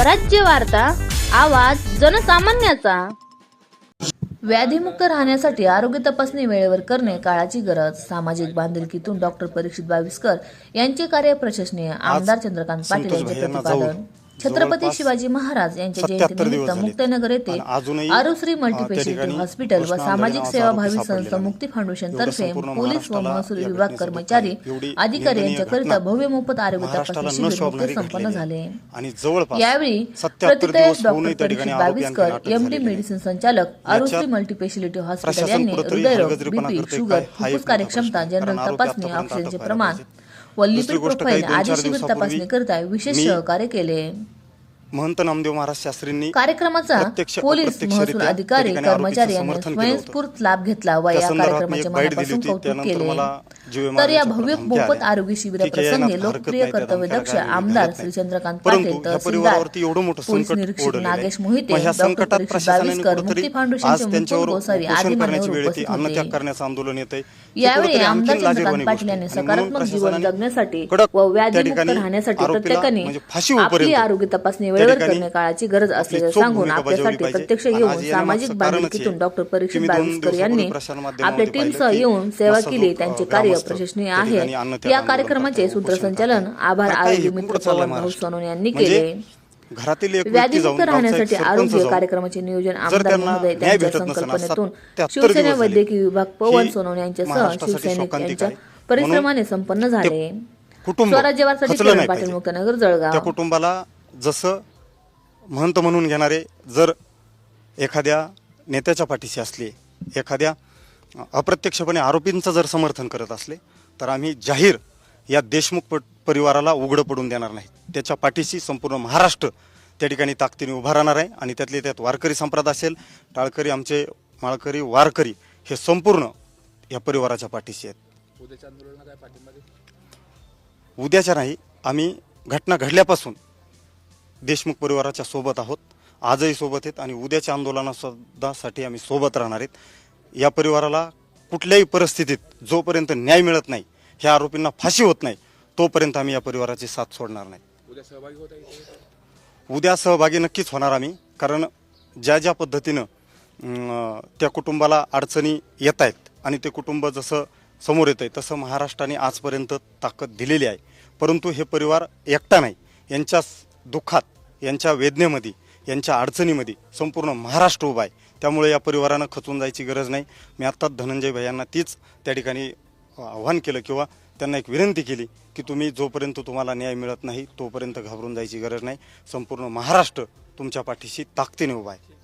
स्वराज्य वार्ता आवाज जनसामान्याचा. व्याधीमुक्त राहण्यासाठी आरोग्य तपासणी वेळेवर करणे काळाची गरज. सामाजिक बांधिलकीतून डॉक्टर परीक्षित बाविस्कर यांचे कार्य प्रशंसनीय. आमदार चंद्रकांत पाटील यांचे प्रतिपादन. छत्रपती शिवाजी महाराज यांच्या 77 जयंतीनिमित्त. मुक्ताईनगर येथे आरुश्री मल्टीपेशलिटी हॉस्पिटल व सामाजिक सेवा भावी संस्था. मुक्ती फाउंडेशन तर्फे पोलीस व महसूल विभाग कर्मचारी अधिकारी यांच्याकरिता भव्य मोफत आरोग्य तपासणी शिबिर संपन्न झाले यावेळी 77 प्रतितयक दिवस होऊनही doctor Parikshit Baviskar MD. Medicine संचालक आरुश्री मल्टीपेशलिटी हॉस्पिटल यांनी हृदयरोग बीपी शुगर फुफ्फुस कार्यक्षमता जनरल तपासणी ऑक्सिजनचे प्रमाण व्हायला व लिपिड दुसरी गोष्ट प्रोफाईल तपासणी करता विशेष सहकार्य केले. महंत नामदेव महाराज शास्त्रींनी कार्यक्रमाचा प्रत्यक्ष- पोलीस महसूल अधिकारी कर्मचारी यांनी. स्वयंस्फूर्त लाभ घेतला व या संदर्भात मी कार्यक्रमाचे एक बाईट दिली मनापासून कौतुक केले तर या भव्य मोफत. आरोग्य शिबिराप्रसंगी लोकप्रिय कर्तव्यदक्ष धमक्या काय आमदार श्री. चंद्रकांत पाटील तहसीलदार पोलीस निरीक्षक. नागेश मोहिते डॉक्टर बाविस्कर मुक्ती फाउंडेशनचे गोसावी आदी मान्यवर उपस्थित होते यावेळी आमदार चंद्रकांत पाटील यांनी सकारात्मक जीवन जगण्यासाठी व व्याधीमुक्त राहण्यासाठी प्रत्येकाने आपली आरोग्य तपासणी वेळेवर करणे काळाची गरज असल्याचे सांगून आपल्यासाठी प्रत्यक्ष येऊन सामाजिक बांधिलकीतून डॉक्टर परीक्षित बाविस्कर यांनी आपल्या टीमसह येऊन सेवा केली त्यांचे कार्य प्रशंसनीय आहे. या कार्यक्रमाचे सूत्रसंचालन आभार आरोग्य मित्र पवन भाऊ सोनवणे यांनी केले. घरातील व्याधीमुक्त राहण्यासाठी आरोग्य कार्यक्रमाचे नियोजन आमदार महोदय त्यांच्या संकल्पनेतून 77 शिवसेना. वैद्यकीय विभाग पवन सोनवणे यांच्यासह शिवसैनिक यांच्या. परिश्रमाने संपन्न झाले. कुटुंब स्वराज्य वार्तासाठी खचलं किरण नाही पाटील. मुक्तनगर जळगाव कुटुंबाला जसं महंत म्हणून घेणारे जर एखाद्या नेत्याच्या पाठीशी असले एखाद्या अप्रत्यक्षपणे आरोपींचं जर समर्थन करत असले तर आम्ही जाहीर या देशमुख प- परिवाराला उघडं पडून देणार नाही. त्याच्या पाठीशी संपूर्ण महाराष्ट्र त्या ठिकाणी ताकदीने उभा राहणार आहे आणि त्यातले त्यात वारकरी संप्रदाय असेल टाळकरी आमचे माळकरी वारकरी हे संपूर्ण या परिवाराच्या पाठीशी आहेत. उद्याच्या नाही आम्ही घटना घडल्यापासून देशमुख परिवाराच्या सोबत आहोत. आजही सोबत आहेत आणि उद्याच्या आंदोलनासुद्धा साठी आम्ही सोबत राहणार आहेत. या परिवाराला कुठल्याही परिस्थितीत जोपर्यंत न्याय मिळत नाही ह्या आरोपींना फाशी होत नाही तोपर्यंत आम्ही या परिवाराची साथ सोडणार नाही. उद्या सहभागी नक्कीच होणार आम्ही कारण ज्या ज्या पद्धतीनं त्या कुटुंबाला अडचणी येत आहेत आणि ते कुटुंब जसं समोर येत आहे तसं महाराष्ट्राने आजपर्यंत ताकद दिलेली आहे. परंतु हे परिवार एकटा नाही. यांच्या दुःखात यांच्या वेदनेमध्ये यांच्या अडचणीमध्ये संपूर्ण महाराष्ट्र उभा आहे. त्यामुळे या परिवारानं खचून जायची गरज नाही. मी आत्ताच धनंजय भैयांना तीच त्या ठिकाणी आव्हान केलं किंवा त्यांना एक विनंती केली की तुम्ही जोपर्यंत तुम्हाला न्याय मिळत नाही तोपर्यंत घाबरून जायची गरज नाही. संपूर्ण महाराष्ट्र तुमच्या पाठीशी ताकदीने उभा आहे.